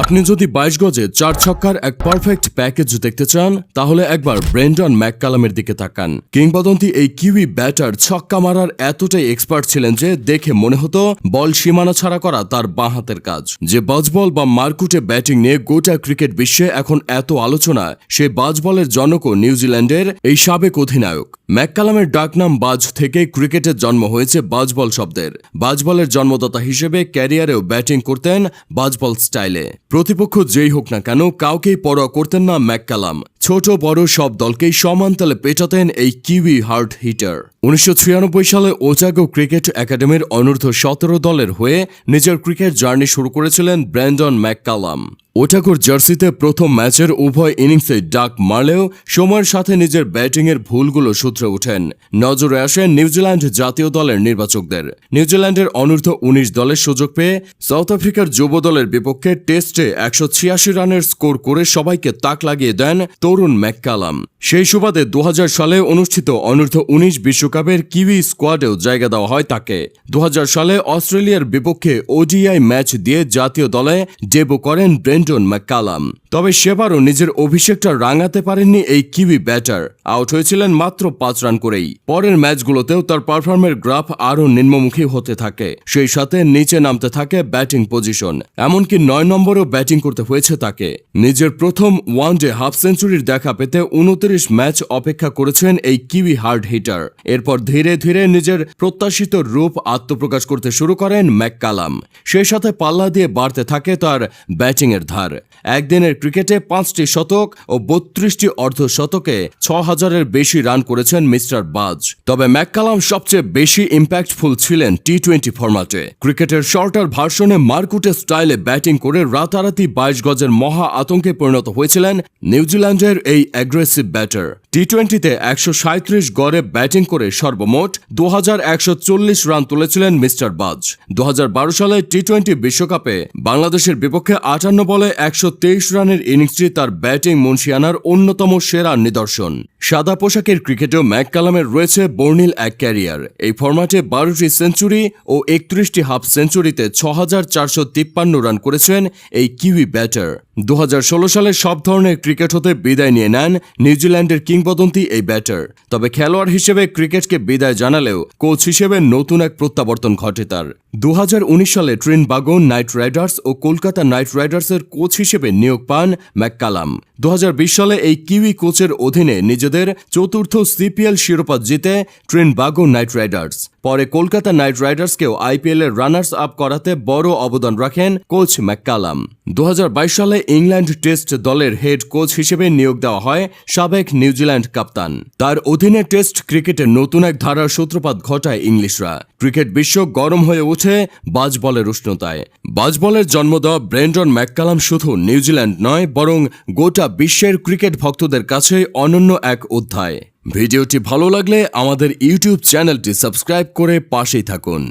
আপনি যদি বাইশ গজে চার ছক্কার এক পারফেক্ট প্যাকেজ দেখতে চান, তাহলে একবার ব্রেন্ডন ম্যাককালামের দিকে তাকান। কিংবদন্তি এই কিউই ব্যাটার ছক্কা মারার এতটাই এক্সপার্ট ছিলেন যে দেখে মনে হতো বল সীমানা ছাড়া করা তার বাঁ হাতের কাজ। যে বাজবল বা মারকুটে ব্যাটিং নিয়ে গোটা ক্রিকেট বিশ্বে এখন এত আলোচনা, সে বাজবলের জনকও নিউজিল্যান্ডের এই সাবেক অধিনায়ক। ম্যাককালামের ডাকনাম বাজ থেকে ক্রিকেটের জন্ম হয়েছে বাজবল শব্দের। বাজবলের জন্মদাতা হিসেবে ক্যারিয়ারেও ব্যাটিং করতেন বাজবল স্টাইলে। প্রতিপক্ষ যেই হোক না কেন কাউকেই পরোয়া করতেন না ম্যাককালাম। ছোট বড় সব দলকেই সমান তালে পেটাতেন এই কিউই হার্ট হিটার। উনিশশো ছিয়ানব্বই সালে ওজাগো ক্রিকেট একাডেমির অনূর্ধ্ব সতেরো দলের হয়ে নিজের ক্রিকেট জার্নি শুরু করেছিলেন ব্র্যান্ডন ম্যাককালাম। ওটাগোর জার্সিতে প্রথম ম্যাচের উভয় ইনিংসে ডাক মারলেও সময়ের সাথে নিজের ব্যাটিংয়ের ভুলগুলো সূত্রে ওঠেন। নজরে আসেন নিউজিল্যান্ড জাতীয় দলের নির্বাচকদের। নিউজিল্যান্ডের অনূর্ধ্ব উনিশ দলের সুযোগ পেয়ে সাউথ আফ্রিকার যুব দলের বিপক্ষে টেস্টে একশো ছিয়াশি রানের স্কোর করে সবাইকে তাক লাগিয়ে দেন তরুণ ম্যাককালাম। সেই সুবাদে দু হাজার সালে অনুষ্ঠিত অনূর্ধ্ব উনিশ বিশ্বকাপের কিউই স্কোয়াডেও জায়গা দেওয়া হয় তাকে। দু সালে অস্ট্রেলিয়ার বিপক্ষে ওডিআই ম্যাচ দিয়ে জাতীয় দলে ডেবু করেন ব্রেন্টন ম্যাককালাম। তবে সেবারও নিজের অভিষেকটা রাঙাতে পারেননি এই কিউই ব্যাটার। আউট হয়েছিলেন মাত্র পাঁচ রান করেই। পরের ম্যাচগুলোতেও তার পারফর্মের গ্রাফ আরও নিম্নমুখী হতে থাকে। সেই সাথে নিচে নামতে থাকে ব্যাটিং পজিশন। এমনকি নয় নম্বরেও ব্যাটিং করতে হয়েছে তাকে। নিজের প্রথম ওয়ানডে হাফ সেঞ্চুরির দেখা পেতে উনত্রিশ ম্যাচ অপেক্ষা করেছেন এই কিউই হার্ড হিটার। এরপর ধীরে ধীরে নিজের প্রত্যাশিত রূপ আত্মপ্রকাশ করতে শুরু করেন ম্যাককালাম। সেই সাথে পাল্লা দিয়ে বাড়তে থাকে তার ব্যাটিংয়ের ধার। একদিনের ক্রিকেটে পাঁচটি শতক ও বত্রিশটি অর্ধশতকে ছ হাজারের বেশি রান করেছেন মিস্টার বাজ। তবে ম্যাককালাম সবচেয়ে বেশি ইম্প্যাক্টফুল ছিলেন টি টোয়েন্টি ফরম্যাটে ক্রিকেটের শর্টার ভার্সনে মার্কুটে স্টাইলে ব্যাটিং করে রাতারাতি বাইশ গজের মহা আতঙ্কে পরিণত হয়েছিলেন নিউজিল্যান্ডের এই অ্যাগ্রেসিভ ব্যাটার টি টোয়েন্টিতে একশো সাঁত্রিশ গড়ে ব্যাটিং করে সর্বমোট দু হাজার একশো চল্লিশ রান তুলেছিলেন মিস্টার বাজ। দু হাজার বারো সালে টি টোয়েন্টি বিশ্বকাপে বাংলাদেশের বিপক্ষে আটান্ন বলে একশ তেইশ রানের ইনিংসটি তার ব্যাটিং মুন্সিয়ানার অন্যতম সেরা নিদর্শন। সাদা পোশাকের ক্রিকেটেও ম্যাককালামের রয়েছে বর্ণিল এক ক্যারিয়ার। এই ফরম্যাটে বারোটি সেঞ্চুরি ও একত্রিশটি হাফ সেঞ্চুরিতে ছ রান করেছেন এই কিউই ব্যাটার। দু হাজার ষোলো সালে সব ধরনের ক্রিকেট হতে বিদায় নিয়ে নেন নিউজিল্যান্ডের কিংবদন্তি এই ব্যাটার। তবে খেলোয়াড় হিসেবে ক্রিকেটকে বিদায় জানালেও কোচ হিসেবে নতুন এক প্রত্যাবর্তন ঘটে তার। দু হাজার উনিশ সালে ট্রেন বাগন, নাইট রাইডার্স ও কলকাতা নাইট রাইডার্সের কোচ হিসেবে নিয়োগ পান ম্যাককালাম। দু হাজার বিশ সালে এই কিউই কোচের অধীনে নিজেদের চতুর্থ সিপিএল শিরোপা জিতে ট্রেন বাগো নাইট রাইডার্স। পরে কলকাতা নাইট রাইডার্সকেও আইপিএল এর রানার্স আপ করাতে বড় অবদান রাখেন কোচ ম্যাককালাম। দু হাজার বাইশ সালে ইংল্যান্ড টেস্ট দলের হেড কোচ হিসেবে নিয়োগ দেওয়া হয় সাবেক নিউজিল্যান্ড কাপ্তান। তার অধীনে টেস্ট ক্রিকেটে নতুন এক ধারার সূত্রপাত ঘটায় ইংলিশরা। ক্রিকেট বিশ্ব গরম হয়ে ওঠে বাজবলের উষ্ণতায়। বাজবলের জন্ম দেওয়া ব্রেন্ডন ম্যাককালাম শুধু নিউজিল্যান্ড নয়, বরং গোটা বিশ্বের ক্রিকেট ভক্তদের কাছে অনন্য এক অধ্যায়। ভিডিওটি ভালো লাগলে আমাদের ইউটিউব চ্যানেলটি সাবস্ক্রাইব করে পাশেই থাকুন।